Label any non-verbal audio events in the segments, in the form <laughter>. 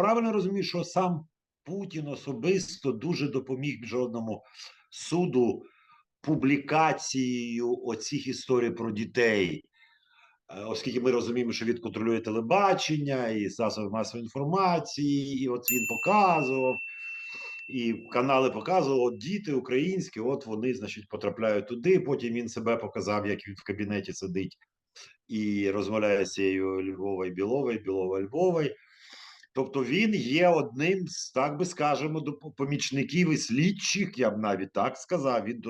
правильно розумію, що сам Путін особисто дуже допоміг міжнародному суду публікацією оцих історій про дітей, Е, оскільки ми розуміємо, що він контролює телебачення і засоби масової інформації, і от він показував, і канали показували, от діти українські, от вони, значить, потрапляють туди. Потім він себе показав, як він в кабінеті сидить і розмовляє з цією Львовою Біловою, Білова Львовою. Тобто він є одним з, так би скажемо, помічників і слідчих, я б навіть так сказав. Він,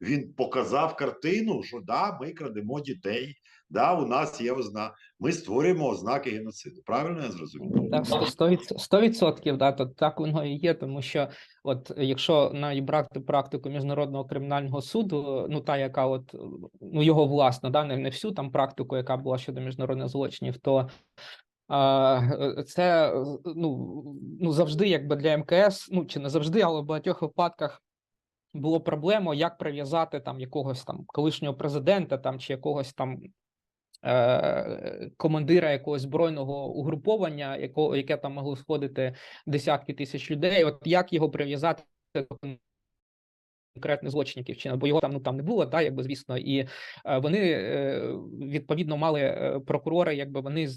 він показав картину, що да, ми крадемо дітей, да, у нас є озна, ми створюємо ознаки геноциду. Правильно я зрозумів? Так, відс- сто відсотків, да, то так воно і є, тому що от якщо навіть брати практику міжнародного кримінального суду, ну та яка от ну його власна, да, не, всю там практику, яка була щодо міжнародних злочинів, то це е, ну, ну завжди, якби для МКС, ну чи не завжди, але в багатьох випадках. Було проблемою, як прив'язати там якогось там колишнього президента там чи якогось там е, командира якогось збройного угруповання, якого яке там могло сходити десятки тисяч людей. От як його прив'язати до конкретних злочинів вчинив, бо його там ну там не було, да, якби звісно, і е, вони е, відповідно мали е, прокурори, якби вони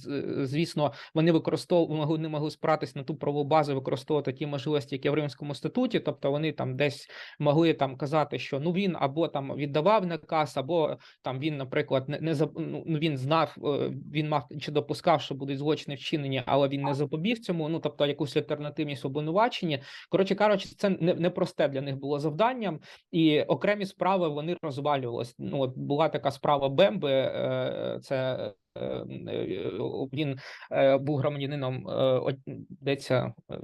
звісно, вони використовували не могли спиратись на ту правову базу, використовувати ті можливості, які в Римському статуті, тобто вони там десь могли там казати, що ну він або там віддавав наказ, або там він, наприклад, не, не ну ну, він знав, він мав чи допускав, що будуть злочини вчинені, але він не запобіг цьому. Ну тобто якусь альтернативність в обвинуваченні. Коротше кажучи, це не, не просте для них було завданням, і окремі справи вони розвалювалися. Ну от була така справа Бемби, е, це. Е, е, Він е, був громадянином е, йдеться е,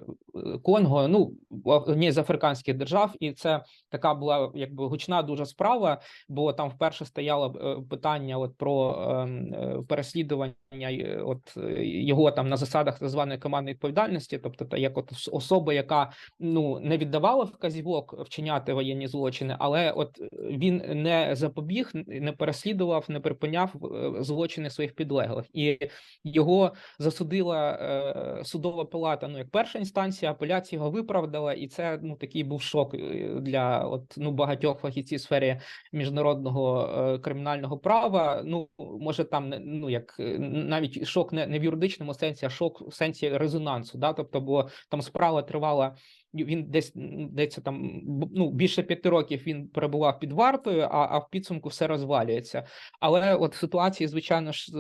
Конго, ну в одній з африканських держав, і це така була якби гучна дуже справа, бо там вперше стояло е, питання от про ем, е, переслідування е, от е, його там на засадах так званої командної відповідальності, тобто та як от особа, яка ну не віддавала вказівок вчиняти воєнні злочини, але от е, він не запобіг, не переслідував, не припиняв е, злочини своїх підлеглих, і його засудила е, судова палата. Ну як перша інстанція, апеляція його виправдала, і це ну такий був шок е, для от ну багатьох фахівців сфері міжнародного е, кримінального права. Ну може там ну як е, навіть шок не, не в юридичному сенсі, а шок в сенсі резонансу. Да, тобто, бо там справа тривала. Він десь десь там ну більше п'яти років він перебував під вартою, а, а в підсумку все розвалюється. Але от в ситуації, звичайно ж,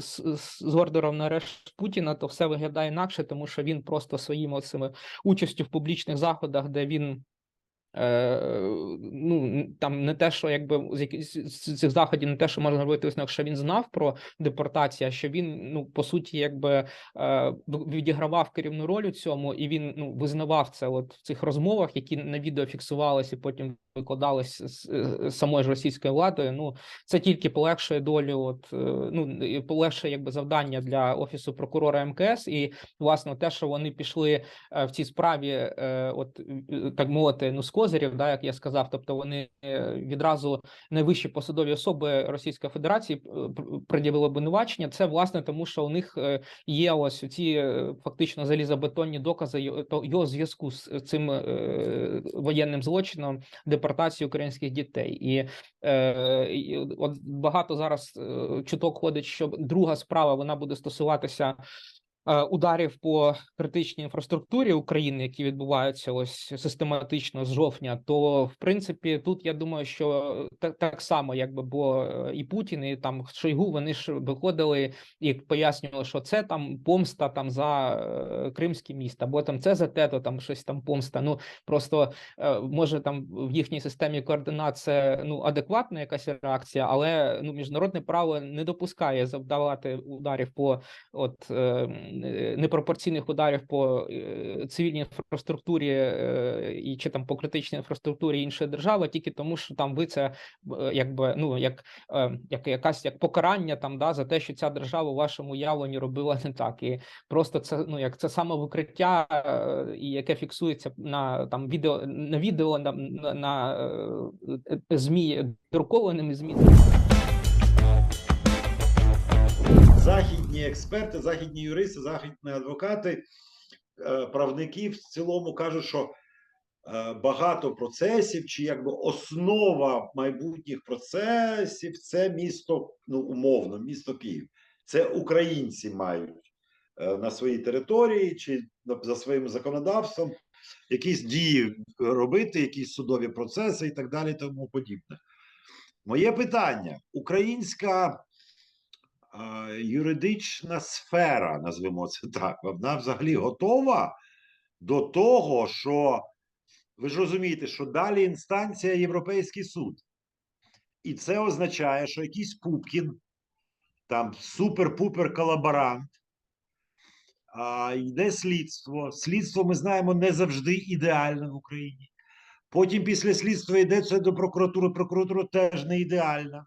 з, з, ордером на арешт Путіна, то все виглядає інакше, тому що він просто своїми цими участю в публічних заходах, де він. Е, ну там не те, що якби з цих заходів, не те, що можна робити висновок, що він знав про депортацію, а що він ну по суті, якби е, відігравав керівну роль у цьому, і він ну визнавав це от в цих розмовах, які на відео фіксувалися, потім викладались самою ж російською владою. Ну це тільки полегшує долю, от е, ну полегшує якби завдання для офісу прокурора МКС, і власне те, що вони пішли е, в цій справі, е, от так мовити, ну з козирів, да, як я сказав, тобто вони відразу найвищі посадові особи Російської Федерації пр- пред'явили обвинувачення. Це власне тому, що у них є ось ці фактично залізобетонні докази його- зв'язку з цим воєнним злочином депортації українських дітей, і, е, і от багато зараз е, чуток ходить, що друга справа вона буде стосуватися. Е, Ударів по критичній інфраструктурі України, які відбуваються ось систематично з жовтня, то в принципі тут я думаю, що так, так само, якби бо е, і Путін, і там Шойгу, вони ж виходили і пояснювали, що це там помста там за е, кримське місто, або там це за те, то там щось там помста. Ну просто е, може там в їхній системі координат ну адекватна якась реакція, але ну міжнародне право не допускає завдавати ударів по от е, е, непропорційних ударів по е, цивільній інфраструктурі е, і чи там по критичній інфраструктурі іншої держави, тільки тому, що там ви це е, якби ну як, е, як якась як покарання там да за те, що ця держава у вашому уявленні робила не так, і просто це ну як це самовикриття, е, і яке фіксується на там відео на відео на, на, на е, е, змі друкованими змі. Західні експерти, західні юристи, західні адвокати е, правники в цілому кажуть, що е, багато процесів, чи якби основа майбутніх процесів це місто, ну умовно, місто Київ. Це українці мають е, на своїй території чи за своїм законодавством якісь дії робити, якісь судові процеси і так далі, тому подібне. Моє питання: українська юридична сфера, назвемо це <laughs> так, вона взагалі готова до того, що ви ж розумієте, що далі інстанція Європейський суд. І це означає, що якийсь Пупкін, там супер-пупер колаборант, а, йде слідство. Слідство, ми знаємо, не завжди ідеальне в Україні. Потім після слідства йде це до прокуратури. Прокуратура теж не ідеальна.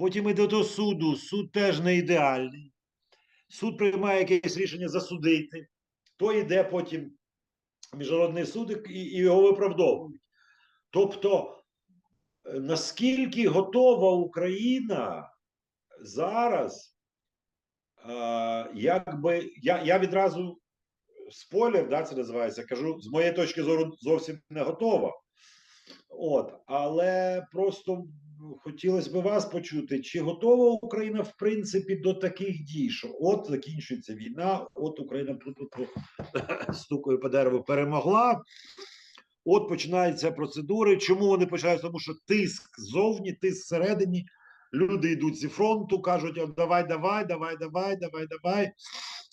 Потім йде до суду. Суд теж не ідеальний. Суд приймає якесь рішення засудити. То йде потім міжнародний суд і, і його виправдовують. Тобто, е, наскільки готова Україна зараз, е, якби я, я відразу спойлер, да, це називається, кажу, з моєї точки зору зовсім не готова. От, але просто хотілося б вас почути, чи готова Україна в принципі до таких дій, що от закінчується війна, от Україна <laughs> стукою по дереву перемогла. От починаються процедури. Чому вони починаються? Тому що тиск ззовні, тиск всередині. Люди йдуть зі фронту, кажуть: давай, давай, давай, давай, давай, давай.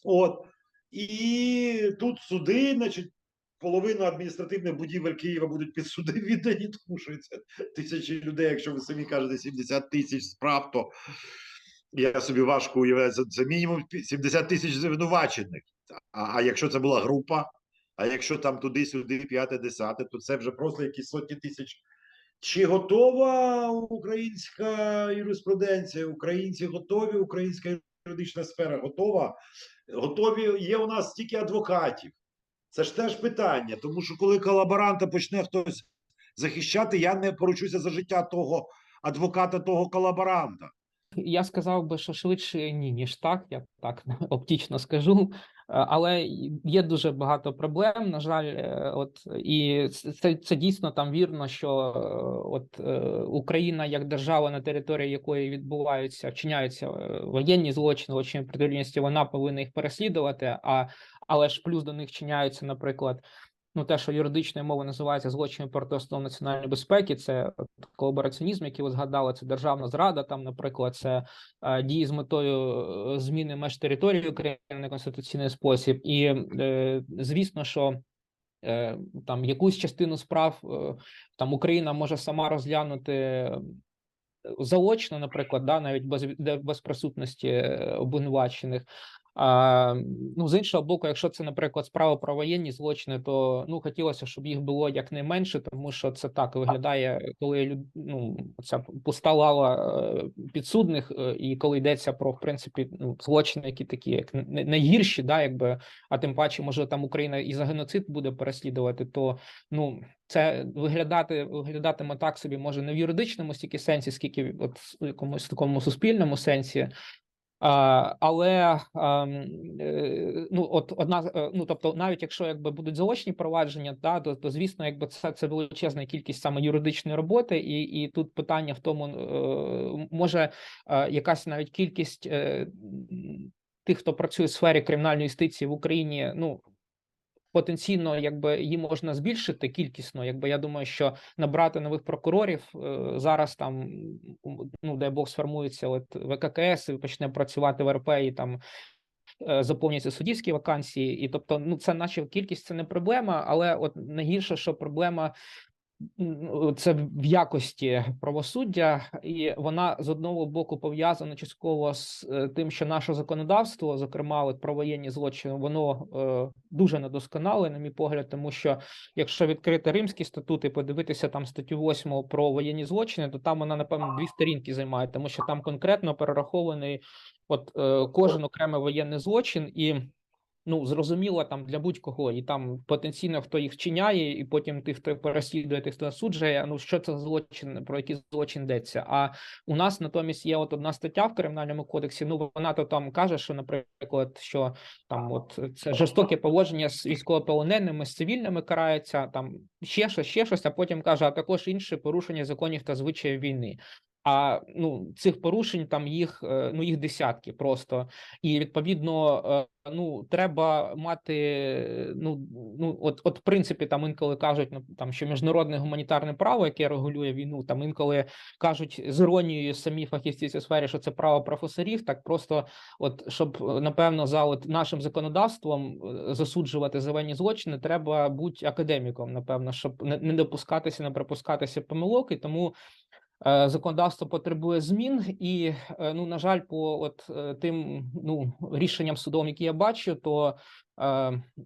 От. І тут суди, значить, половина адміністративних будівель Києва будуть під суди <laughs> віддані, тому що це тисячі людей, якщо ви самі кажете 70 тисяч справ, то я собі важко уявляю, це, це мінімум 70 тисяч звинувачених. А, а якщо це була група, а якщо там туди-сюди, п'яте, десяте, то це вже просто якісь сотні тисяч. Чи готова українська юриспруденція? Українці готові, українська юридична сфера готова? Готові є у нас стільки адвокатів. Це ж теж питання, тому що коли колаборанта почне хтось захищати, я не поручуся за життя того адвоката, того колаборанта. Я сказав би, що швидше ні, ніж так, я так <laughs> оптично скажу. Е, Але є дуже багато проблем. На жаль, е, от і це- це, дійсно там вірно, що е, от Україна як держава, на території якої відбуваються, вчиняються воєнні злочини, злочини проти вона повинна їх переслідувати. А але ж плюс до них вчиняються, наприклад. Ну, те, що юридичною мовою називається злочини проти основ національної безпеки, це колабораціонізм, який ви згадали, це державна зрада. Там, наприклад, це е, дії з метою е, зміни меж території України в неконституційний спосіб. І е, звісно, що е, там якусь частину справ е, там Україна може сама розглянути. Заочно, наприклад, да, навіть без без присутності обвинувачених. А, ну, з іншого боку, якщо це, наприклад, справа про воєнні злочини, то ну хотілося, щоб їх було якнайменше, тому що це так виглядає, коли ну, ця пуста лава е, підсудних, е, і коли йдеться про в принципі ну, злочини, які такі, як най- найгірші, да, якби, а тим паче, може там Україна і за геноцид буде переслідувати, то ну це виглядати виглядатиме так собі, може не в юридичному стільки сенсі, скільки от в якомусь такому суспільному сенсі. Але е, ну от одна е, ну тобто, навіть якщо якби будуть заочні провадження, да, то, то звісно, якби це це величезна кількість саме юридичної роботи, і, і тут питання в тому, е, може якась навіть кількість тих, хто працює в сфері кримінальної юстиції в Україні, ну потенційно, якби її можна збільшити кількісно. Якби я думаю, що набрати нових прокурорів е, зараз там, ну дай Бог сформується от ВККС і почне працювати в РП і там. е, Заповняться суддівські вакансії, і тобто, ну це наче кількість це не проблема, але от найгірше, що проблема це в якості правосуддя, і вона з одного боку пов'язана частково з е, тим, що наше законодавство, зокрема, от про воєнні злочини, воно е, дуже недосконале, на мій погляд, тому що якщо відкрити римські статути, подивитися там статтю 8 про воєнні злочини, то там вона напевно дві сторінки займає, тому що там конкретно перерахований от е, кожен окремий воєнний злочин і. Ну зрозуміло там для будь-кого, і там потенційно хто їх вчиняє, і потім тих, хто переслідує, тих, хто засуджує. Ну що це злочин, про який злочин йдеться. А у нас натомість є от одна стаття в кримінальному кодексі. Ну вона то там каже, що, наприклад, що там от це жорстоке поводження з військовополоненими, з цивільними карається, там ще щось, ще щось, а потім каже, а також інше порушення законів та звичаїв війни. А ну цих порушень там їх е, ну їх десятки просто, і відповідно е, ну треба мати ну ну от, от в принципі, там інколи кажуть, ну там що міжнародне гуманітарне право, яке регулює війну, там інколи кажуть з іронією самі фахівці цій сфері, що це право професорів. Так просто, от щоб е, напевно, за от нашим законодавством е, засуджувати за воєнні злочини, треба бути академіком, напевно, щоб не допускатися, не припускатися помилок, і тому. Е, Законодавство потребує змін, і е, ну на жаль, по от е, тим ну рішенням судом, які я бачу, то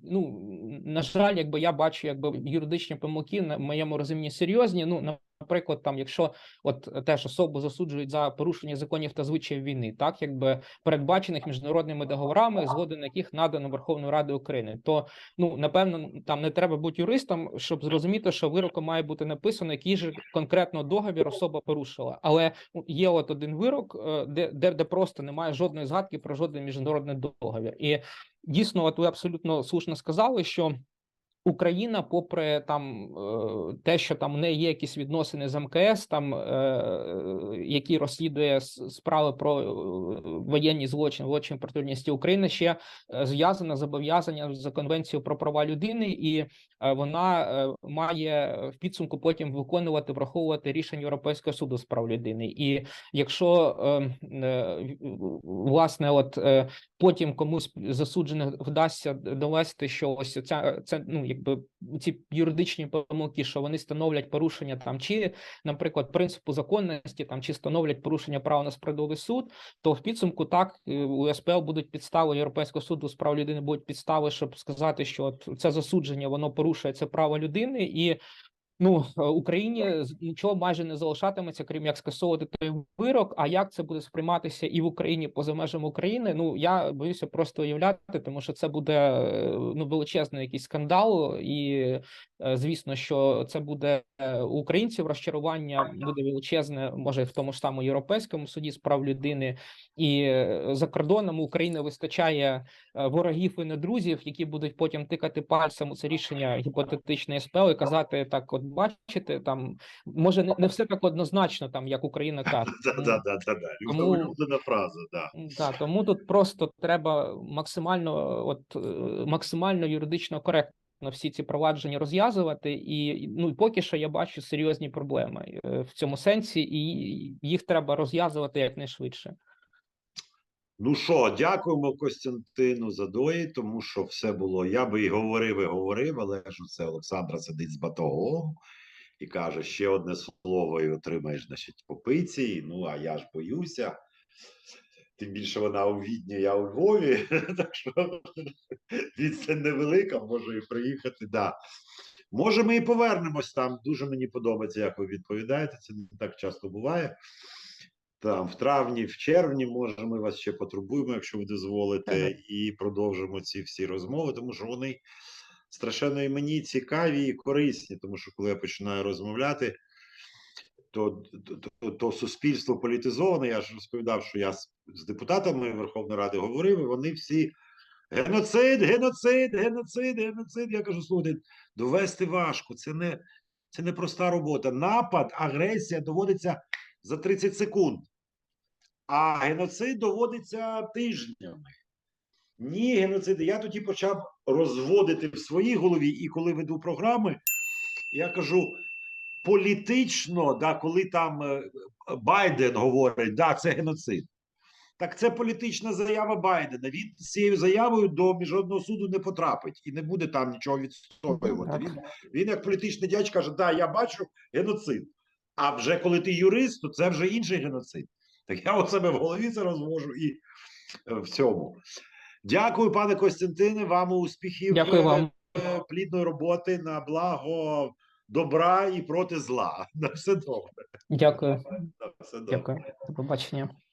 ну на жаль, якби я бачу, якби юридичні помилки на моєму розумінні серйозні. Ну наприклад, там, якщо от теж особу засуджують за порушення законів та звичаїв війни, так якби передбачених міжнародними договорами, згоди на яких надано Верховною Радою України, то ну напевно там не треба бути юристом, щоб зрозуміти, що вироком має бути написано, який же конкретно договір особа порушила. Але ну, є от один вирок, е, де, де, де просто немає жодної згадки про жодний міжнародний договір. І дійсно, от ви абсолютно слушно сказали, що. Україна, попри там е, те, що там в неї є якісь відносини з МКС, там е, які розслідує справи про е, воєнні злочини, злочин проти людяності України, ще зв'язана зобов'язання за конвенцією про права людини, і вона має в підсумку потім виконувати, враховувати рішення Європейського суду з прав людини. І якщо власне, от потім комусь засуджених вдасться довести, що ось ця це ну якби ці юридичні помилки, що вони становлять порушення там, чи, наприклад, принципу законності, там чи становлять порушення права на справедливий суд, то в підсумку так е, у СПЛ будуть підстави Європейського суду з прав людини, будуть підстави, щоб сказати, що от це засудження воно порушує це право людини і. Ну, е, Україні нічого майже не залишатиметься, крім як скасовувати той вирок. А як це буде сприйматися і в Україні поза межами України? Ну я боюся просто уявляти, тому що це буде е, ну величезний якийсь скандал, і е, звісно, що це буде у українців розчарування буде величезне, може в тому ж самому європейському суді з прав людини, і за кордоном України вистачає ворогів і недрузів, які будуть потім тикати пальцем у це рішення гіпотетичної СПЛ і казати так: от бачите, там може не, не все так однозначно, там як Україна каже. <laughs> Улюблена фраза, да. Тому тут просто треба максимально, от е, максимально юридично коректно всі ці провадження розв'язувати, і ну поки що я бачу серйозні проблеми е, в цьому сенсі, і їх треба розв'язувати якнайшвидше. Ну що, дякуємо Костянтину Задої, тому що все було. Я би і говорив, і говорив, але ж це Олександра сидить з батогом і каже: ще одне слово, і отримаєш, значить, по. Ну, а я ж боюся. Тим більше вона у Відні, я у Львові, <laughs> так що відстань невелика, можу і приїхати. Да. Може, ми і повернемось там. Дуже мені подобається, як ви відповідаєте. Це не так часто буває. Там в травні, в червні, може, ми вас ще потребуємо, якщо ви дозволите, і продовжимо ці всі розмови, тому що вони страшенно і мені цікаві і корисні, тому що коли я починаю розмовляти, то, то, то, то суспільство політизоване. Я ж розповідав, що я з, з депутатами Верховної Ради говорив, і вони всі геноцид, геноцид, геноцид, геноцид. Я кажу, слухайте, довести важко. Це не, це не проста робота. Напад, агресія доводиться за 30 секунд, а геноцид доводиться тижнями. Ні, геноцид. Я тоді почав розводити в своїй голові, і коли веду програми, я кажу. Політично, да, коли там е, Байден говорить, да, це геноцид. Так це політична заява Байдена. Він з цією заявою до міжнародного суду не потрапить і не буде там нічого відстоювати. Він, він як політичний дядь каже, да, я бачу геноцид. А вже коли ти юрист, то це вже інший геноцид. Так я у себе в голові це розвожу і е, в цьому. Дякую, пане Костянтине. Вам успіхів, Дякую е, вам. плідної роботи на благо добра і проти зла. <laughs> На все добре. Дякую, На все добре. дякую. До побачення.